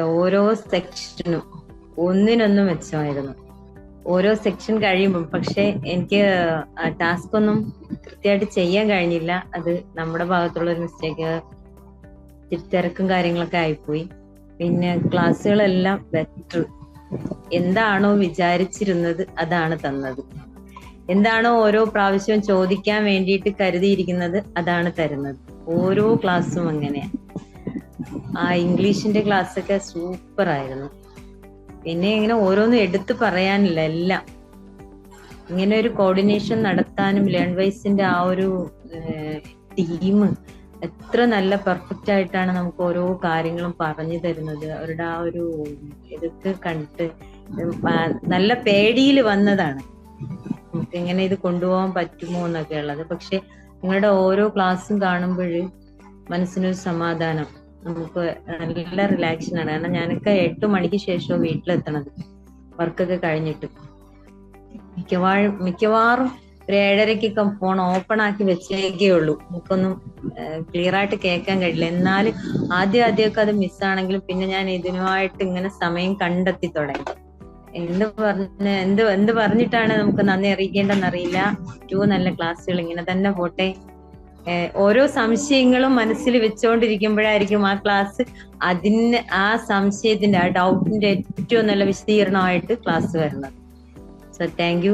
ഓരോ സെക്ഷനും ഒന്നിനൊന്നും മെച്ചമായിരുന്നു. ഓരോ സെക്ഷൻ കഴിയുമ്പോൾ പക്ഷെ എനിക്ക് ടാസ്ക് ഒന്നും കൃത്യമായിട്ട് ചെയ്യാൻ കഴിഞ്ഞില്ല. അത് നമ്മുടെ ഭാഗത്തുള്ള ഒരു മിസ്റ്റേക്ക് തിരക്കും കാര്യങ്ങളൊക്കെ ആയിപ്പോയി. പിന്നെ ക്ലാസ്സുകളെല്ലാം ബെറ്റർ എന്താണോ വിചാരിച്ചിരുന്നത് അതാണ് തന്നത്. എന്താണോ ഓരോ പ്രാവശ്യവും ചോദിക്കാൻ വേണ്ടിയിട്ട് കരുതിയിരിക്കുന്നത് അതാണ് തരുന്നത്. ഓരോ ക്ലാസ്സും അങ്ങനെയാ. ആ ഇംഗ്ലീഷിന്റെ ക്ലാസ് ഒക്കെ സൂപ്പർ ആയിരുന്നു പിന്നെ ഇങ്ങനെ ഓരോന്നും എടുത്തു പറയാനില്ല എല്ലാം. ഇങ്ങനെ ഒരു കോർഡിനേഷൻ നടത്താനും ലേൺ വൈസിന്റെ ആ ഒരു ടീം എത്ര നല്ല പെർഫെക്റ്റ് ആയിട്ടാണ് നമുക്ക് ഓരോ കാര്യങ്ങളും പറഞ്ഞു തരുന്നത്. അവരുടെ ആ ഒരു ഇതൊക്കെ കണ്ടിട്ട് നല്ല പേടിയിൽ വന്നതാണ്. നമുക്ക് എങ്ങനെ ഇത് കൊണ്ടുപോകാൻ പറ്റുമോ എന്നൊക്കെ ഉള്ളത് പക്ഷെ നിങ്ങളുടെ ഓരോ ക്ലാസ്സും കാണുമ്പോൾ മനസ്സിനൊരു സമാധാനം. നമുക്ക് നല്ല റിലാക്ഷൻ ആണ്. കാരണം ഞാനൊക്കെ എട്ട് മണിക്ക് ശേഷം വീട്ടിലെത്തണത്. വർക്കൊക്കെ കഴിഞ്ഞിട്ട്. മിക്കവാറും മിക്കവാറും ഒരു ഏഴരക്കൊക്കെ ഫോൺ ഓപ്പൺ ആക്കി വെച്ചേക്കേ ഉള്ളൂ. നമുക്കൊന്നും ക്ലിയർ ആയിട്ട് കേൾക്കാൻ കഴിയില്ല. എന്നാലും ആദ്യം ആദ്യമൊക്കെ അത് മിസ്സാണെങ്കിലും പിന്നെ ഞാൻ ഇതിനുമായിട്ട് ഇങ്ങനെ സമയം കണ്ടെത്തി തുടങ്ങി. എന്ത് പറഞ്ഞ എന്ത് എന്ത് പറഞ്ഞിട്ടാണ് നമുക്ക് നന്ദി അറിയിക്കേണ്ടെന്ന് അറിയില്ല ഏറ്റവും നല്ല ക്ലാസ്സുകൾ ഇങ്ങനെ തന്നെ പോട്ടെ. ഓരോ സംശയങ്ങളും മനസ്സിൽ വെച്ചുകൊണ്ടിരിക്കുമ്പോഴായിരിക്കും ആ ക്ലാസ് അതിന് ആ സംശയത്തിന്റെ ആ ഡൗട്ടിന്റെ ഏറ്റവും നല്ല വിശദീകരണമായിട്ട് ക്ലാസ് വരുന്നത്. So thank